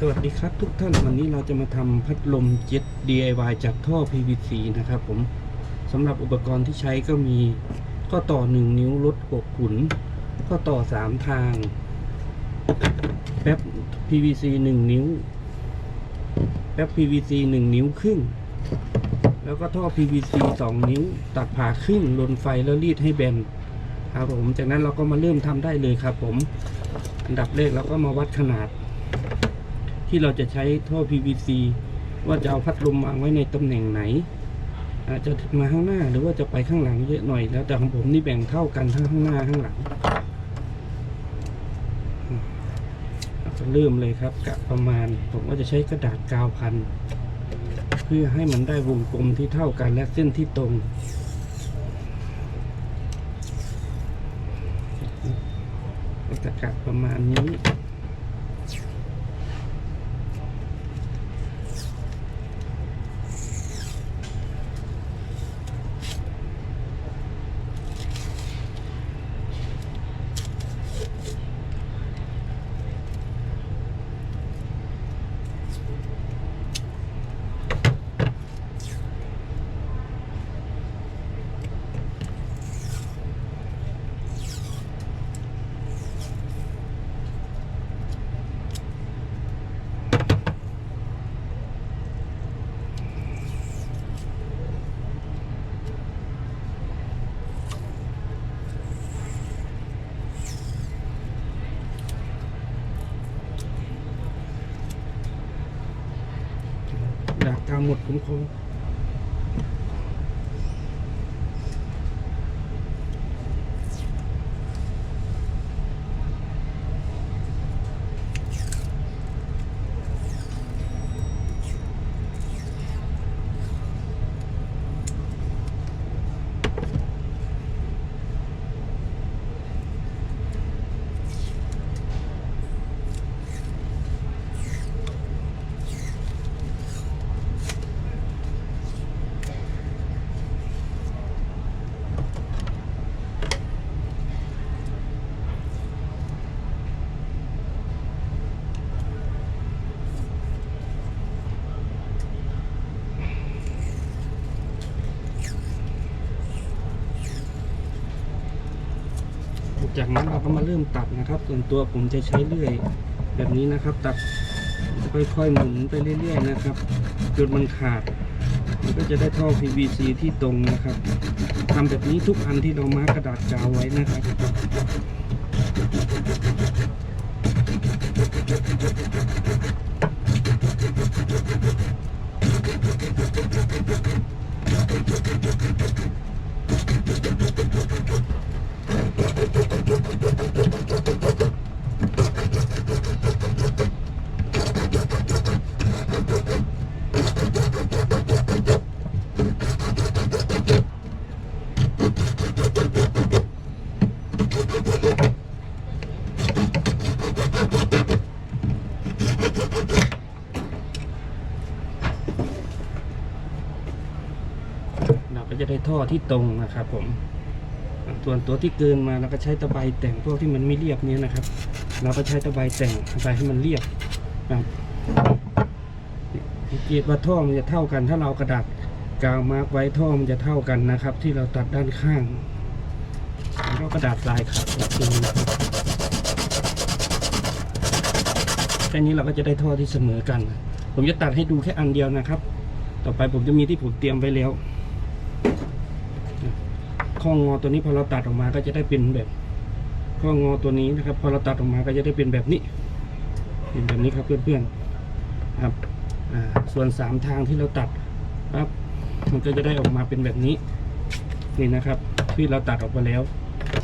สวัสดีครับทุกท่านวันนี้เราจะมาทำพัดลมเจ็ต DIY จากท่อ PVC นะครับผมสำหรับอุปกรณ์ที่ใช้ก็มีข้อต่อ 1 นิ้วลดกกขุนข้อต่อ 3 ทาง แป๊บ PVC 1 นิ้ว แป๊บ PVC 1 นิ้วครึ่ง แล้วก็ท่อ PVC 2 นิ้ว ตัดผ่าครึ่งลนไฟแล้วรีดให้แบนครับผมจากนั้นเราก็มาเริ่มทำได้เลยครับผม อันดับแรกเราก็มาวัดขนาด ที่เราจะใช้ท่อ PVC ว่าจะเอาพัดลมวางไว้ในตำแหน่งไหน อาจจะมาข้างหน้าหรือว่าจะไปข้างหลังเยอะหน่อยแล้วแต่ของผมนี่แบ่งเท่ากันทั้งข้างหน้าข้างหลังเราจะเริ่มเลยครับกะประมาณ ผมก็จะใช้กระดาษกาวพัน เพื่อให้มันได้วงกลมที่เท่ากันและเส้นที่ตรงก็จะกะประมาณนี้ ดาบ จากนั้นเราก็มาเริ่มตัดนะครับ ส่วนตัวผมจะใช้เลื่อยแบบนี้นะครับ ตัดค่อยๆหมุนไปเรื่อยๆนะครับจนมันขาด มันก็จะได้ท่อ PVC ที่ตรงนะครับทำแบบนี้ทุกอันที่เรามาร์กกระดาษกาวไว้นะครับ จะได้ท่อที่ตรงนะครับผมส่วนตัวที่เกินมาเราก็ใช้ตะไบแต่งพวกที่มันไม่เรียบเนี้ยนะครับ เราก็ใช้ตะไบแต่งไปให้มันเรียบนะครับสังเกตว่าท่อมันจะเท่ากัน ถ้าเรากระดาษกาวมาร์กไว้ท่อมันจะเท่ากันนะครับ ที่เราตัดด้านข้างแล้วก็กระดาษลายขัดแบบนี้นะครับแค่นี้เราก็จะได้ท่อที่เสมอกัน ผมจะตัดให้ดูแค่อันเดียวนะครับ ต่อไปผมจะมีที่ผมเตรียมไว้แล้ว ข้องอตัวนี้พอเราตัดออกมาก็จะได้เป็นแบบข้องอตัวนี้นะครับ พอเราตัดออกมาก็จะได้เป็นแบบนี้เป็นแบบนี้ครับเพื่อนๆครับส่วนสามทางที่เราตัดปั๊บมันก็จะได้ออกมาเป็นแบบนี้นี่นะครับที่เราตัดออกไปแล้ว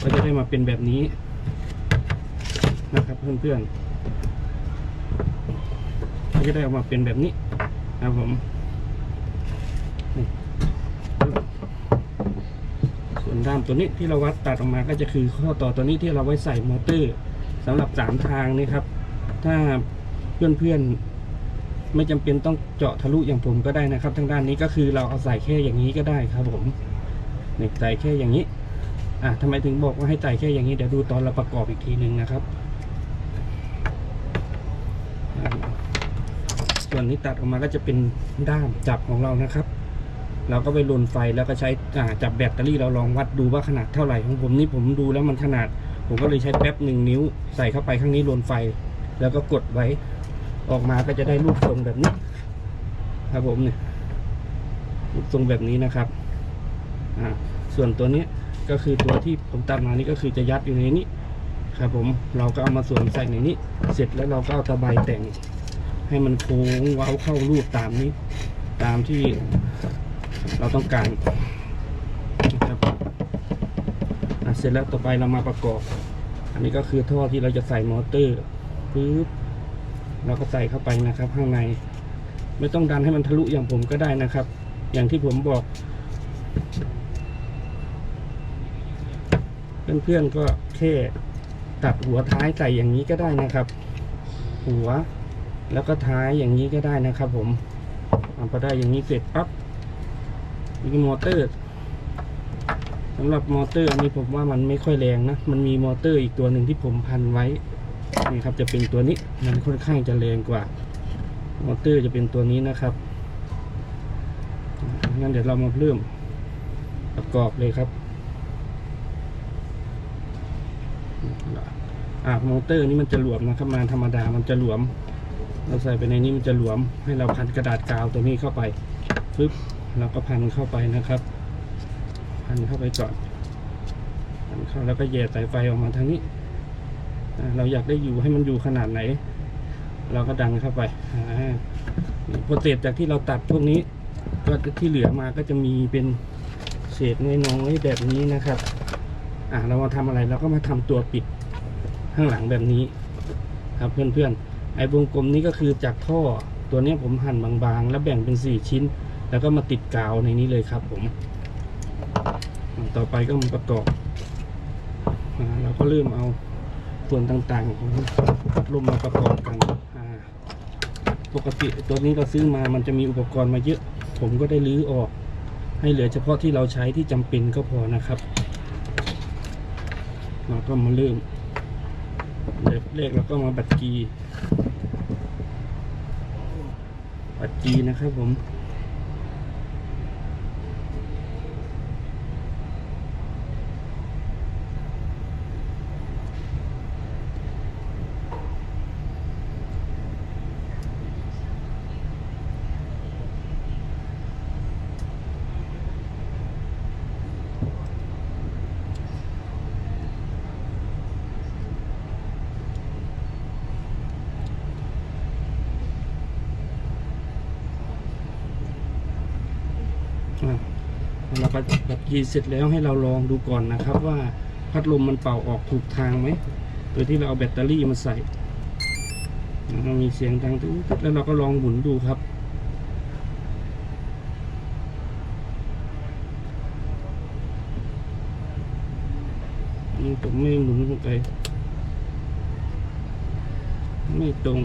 ก็จะได้มาเป็นแบบนี้นะครับเพื่อนๆก็จะได้ออกมาเป็นแบบนี้นะครับผม ส่ว นด้ามตัวนี้ที่เราวัดตัดออกมาก็จะคือข้อต่อตัวนี้ที่เราไว้ใส่มอเตอร์สำหรับสามทางนี่ครับ ถ้าเพื่อนๆไม่จำเป็นต้องเจาะทะลุอย่างผมก็ได้นะครับ ทางด้านนี้ก็คือเราเอาใส่แค่อย่างนี้ก็ได้ครับผมเนี่ยใส่แค่อย่างนี้อะทำไมถึงบอกว่าให้ใส่แค่อย่างนี้เดี๋ยวดูตอนเราประกอบอีกทีหนึ่งนะครับส่วนที่ตัดออกมาก็จะเป็นด้ามจับของเรานะครับ เราก็ไปลนไฟแล้วก็ใช้จับแบตเตอรี่เราลองวัดดูว่าขนาดเท่าไหร่ของผมนี่ผมดูแล้วมันขนาด ผมก็เลยใช้แป๊บหนึ่งนิ้วใส่เข้าไปข้างนี้ลนไฟ แล้วก็กดไว้ออกมาก็จะได้รูปทรงแบบนี้ ครับผมเนี่ยรูปทรงแบบนี้นะครับอ่าส่วนตัวนี้ก็คือตัวที่ผมตัดมานี่ก็คือจะยัดอยู่ในนี้ครับผมเราก็เอามาสวมใส่ในนี้ เสร็จแล้วเราก็เอาตะไบแต่ง ให้มันโค้งเว้าเข้ารูปตามนี้ ตามที่ เราต้องการนะครับเสร็จแล้วต่อไปเรามาประกอบ อันนี้ก็คือท่อที่เราจะใส่มอเตอร์ปึ๊บเราก็ใส่เข้าไปนะครับ ข้างใน ไม่ต้องดันให้มันทะลุอย่างผมก็ได้นะครับ อย่างที่ผมบอก เพื่อนๆก็แค่ตัดหัวท้ายใส่อย่างนี้ก็ได้นะครับ หัวแล้วก็ท้ายอย่างนี้ก็ได้นะครับ ผมอาพอได้อย่างนี้เสร็จปั๊บ มีมอเตอร์สำหรับมอเตอร์อันนี้ผมว่ามันไม่ค่อยแรงนะ มันมีมอเตอร์อีกตัวหนึ่งที่ผมพันไว้นี่ครับจะเป็นตัวนี้มันค่อนข้างจะแรงกว่า มอเตอร์จะเป็นตัวนี้นะครับงั้นเดี๋ยวเรามาเริ่มประกอบเลยครับอ่ามอเตอร์นี่มันจะหลวมนะครับมาธรรมดามันจะหลวม เราใส่ไปในนี้มันจะหลวม ให้เราพันกระดาษกาวตัวนี้เข้าไปปึ๊บ เราก็พันเข้าไปนะครับ พันเข้าไปก่อนพันเข้าแล้วก็แย่สายไฟออกมาทางนี้ เราอยากได้อยู่ให้มันอยู่ขนาดไหน เราก็ดันเข้าไปอ่าโปรเซสจากที่เราตัดพวกนี้ ก็ที่เหลือมาก็จะมีเป็นเศษน้อยๆแบบนี้นะครับ อ่าเรามาทำอะไรเราก็มาทำตัวปิดข้างหลังแบบนี้ ครับเพื่อนๆไอ้วงกลมนี้ก็คือจากท่อตัวนี้ผมหั่นบางๆ แล้วแบ่งเป็นสี่ชิ้น แล้วก็มาติดกาวในนี้เลยครับผม ต่อไปก็มาประกอบเราก็เริ่มเอาส่วนต่างๆของพัดลมมาประกอบกันปกติตัวนี้เราซื้อมามันจะมีอุปกรณ์มาเยอะ ผมก็ได้รื้อออก ให้เหลือเฉพาะที่เราใช้ที่จำเป็นก็พอนะครับเราก็มาเริ่มเริ่มเลขเราก็มาบัตรกีบัตรกีนะครับผม อะ เราก็บัตรกีเสร็จแล้วให้เราลองดูก่อนนะครับ ว่าพัดลมมันเป่าออกถูกทางไหมโดยที่เราเอาแบตเตอรี่มาใส่เรามีเสียงดังตึ๊ดแล้วเราก็ลองหมุนดูครับนี่ผมไม่หมุนลงไปไม่ตรง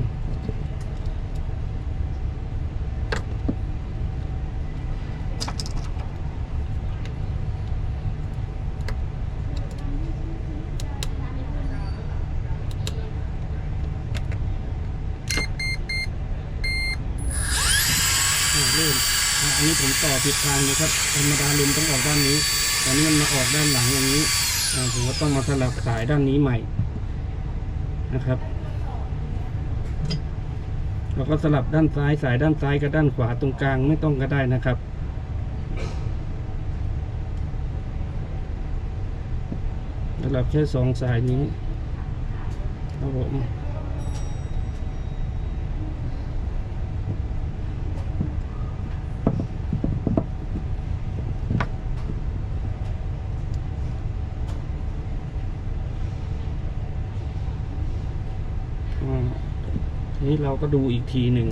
อ่าเริ่มอ่าอันนี้ผม ต่อผิดทางนะครับ ธรรมดาลมต้องออกด้านนี้ ตอนนี้มันมาออกด้านหลังอย่างนี้อ่าผมก็ต้องมาสลับสายด้านนี้ใหม่นะครับ เราก็สลับด้านซ้ายสายด้านซ้ายกับด้านขวาตรงกลางไม่ต้องก็ได้นะครับสลับแค่สองสายนี้ครับผม อ่าที นี้เราก็ดูอีกทีหนึ่ง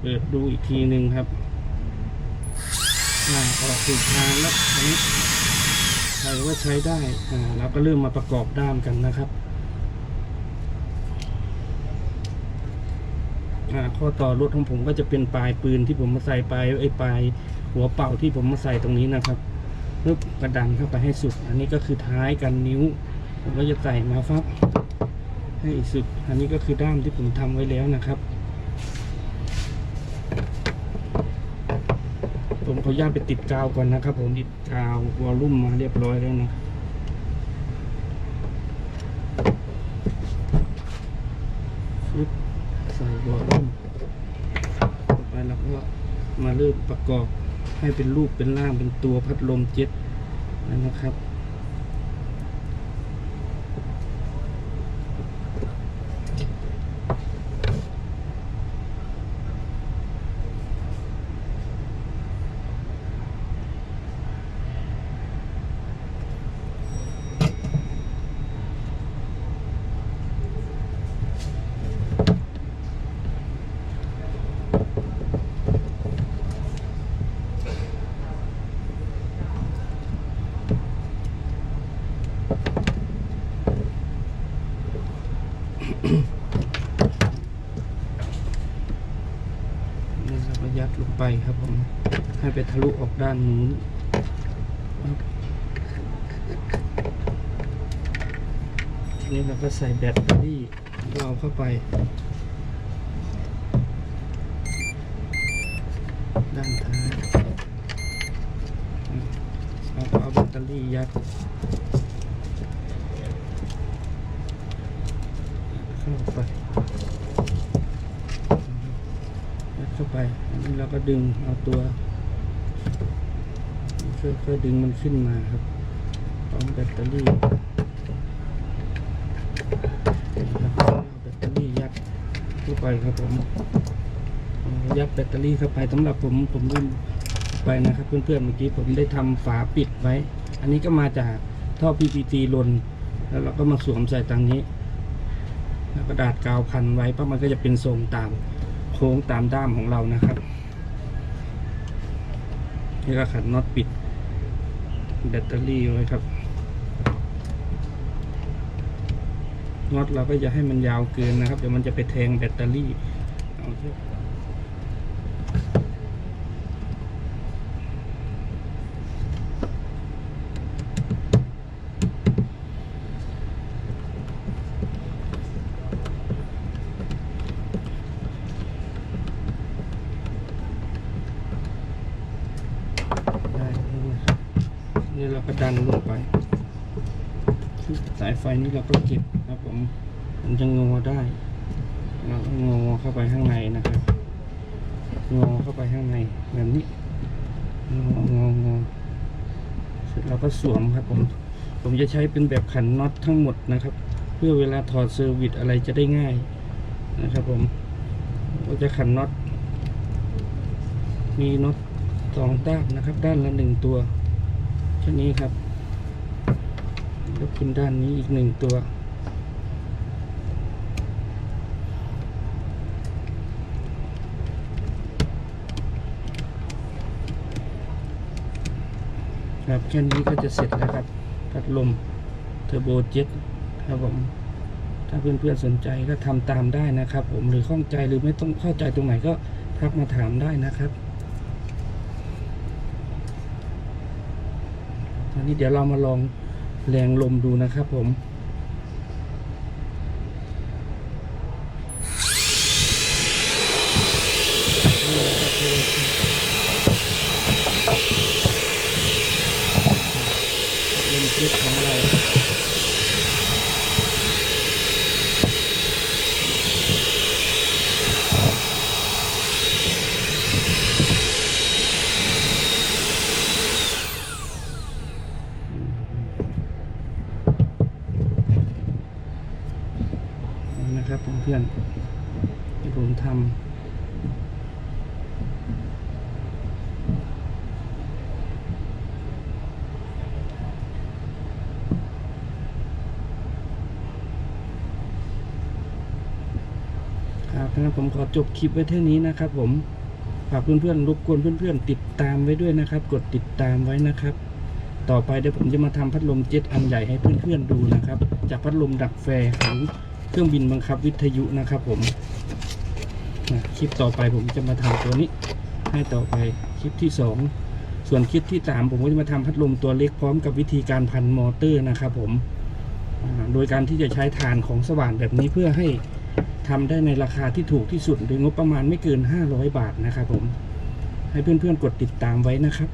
เปิดดูอีกทีหนึ่งครับอ่าออกถูกทางแล้วอันนี้ใครว่าใช้ได้อ่าเราก็เริ่มมาประกอบด้ามกันนะครับอ่าข้อต่อรถของผมก็จะเป็นปลายปืนที่ผมมาใส่ปลายไอ้ปลายหัวเป่าที่ผมมาใส่ตรงนี้นะครับปึ๊บกระดันเข้าไปให้สุด อันนี้ก็คือท้ายกันนิ้ว ผมก็จะใส่มาครับ ให้อีกสุด อันนี้ก็คือด้ามที่ผมทำไว้แล้วนะครับ ผมขออนุญาตไปติดกาวก่อนนะครับ ผมติดกาววอลลุ่มมาเรียบร้อยแล้วนะใส่วอลลุ่มไปแล้วก็มาเริ่มประกอบให้เป็นรูปเป็นร่างเป็นตัวพัดลมเจ็ตนะครับ ครับผม ให้ไปทะลุออกด้านนู้นทีนี้เราก็ใส่แบตเตอรี่เราเอาเข้าไป ด้านท้ายเราก็เอาแบตเตอรี่ยัด เข้าไป ยัดเข้าไป อันนี้เราก็ดึงเอาตัวค่อยๆดึงมันขึ้นมาครับพร้อมแบตเตอรี่นะครับเอาแบตเตอรี่ยัดเข้าไปครับผมยัดแบตเตอรี่เข้าไปสำหรับผมผมลืมไปนะครับเพื่อนๆเมื่อกี้ผมได้ทำฝาปิดไว้ อันนี้ก็มาจากท่อ PPT ลน แล้วเราก็มาสวมใส่ตรงนี้แล้วกระดาษกาวพันไว้เพราะมันก็จะเป็นทรงตามโค้งตามด้ามของเรานะครับ นี่ก็ขันน็อตปิด แบตเตอรี่ไว้ครับน็อตเราก็จะให้มันยาวเกินนะครับ เดี๋ยวมันจะไปแทงแบตเตอรี่เอาเถอะได้นี่นะครับนี่เราก็ดันลงไป สายไฟ นี้เราก็เก็บครับผมมันจะงอได้เราก็งอเข้าไปข้างในนะครับงอเข้าไปข้างในแบบนี้งององอเสร็จเราก็สวมครับผมผมจะใช้เป็นแบบขันน็อตทั้งหมดนะครับ เพื่อเวลาถอดเซอร์วิสอะไรจะได้ง่ายนะครับผมก็จะขันน็อตมีน็อตสองด้านนะครับ ด้านละหนึ่งตัวแค่นี้ครับ ยกขึ้นด้านนี้อีกหนึ่งตัว ครับแค่นี้ก็จะเสร็จแล้วครับ พัดลมเทอร์โบเจ็ตครับผม ถ้าเพื่อนๆสนใจก็ทำตามได้นะครับ ผมหรือข้องใจหรือไม่ต้องเข้าใจตรงไหนก็ทักมาถามได้นะครับตอนนี้เดี๋ยวเรามาลอง แรงลมดูนะครับผมลมคลิปของเรา เพื่อนๆที่ผมทำครับงั้นผมขอจบคลิปไว้เท่านี้นะครับ ผมฝากเพื่อนๆรบกวนเพื่อนๆ ติดตามไว้ด้วยนะครับ กดติดตามไว้นะครับ ต่อไปเดี๋ยวผมจะมาทำพัดลมเจ็ตอันใหญ่ให้เพื่อนๆดูนะครับ จากพัดลมดักแฟร์ของ เครื่องบินบังคับวิทยุนะครับผมนะคลิปต่อไปผมจะมาทำตัวนี้ ให้ต่อไปคลิปที่สองส่วนคลิปที่สามผมก็จะมาทำพัดลมตัวเล็กพร้อมกับวิธีการพันมอเตอร์นะครับผมโดยการที่จะใช้ฐานของสว่านแบบนี้เพื่อให้ทำได้ในราคาที่ถูกที่สุดโดยงบประมาณไม่เกิน 500 บาทนะครับผมให้เพื่อนๆกดติดตามไว้นะครับ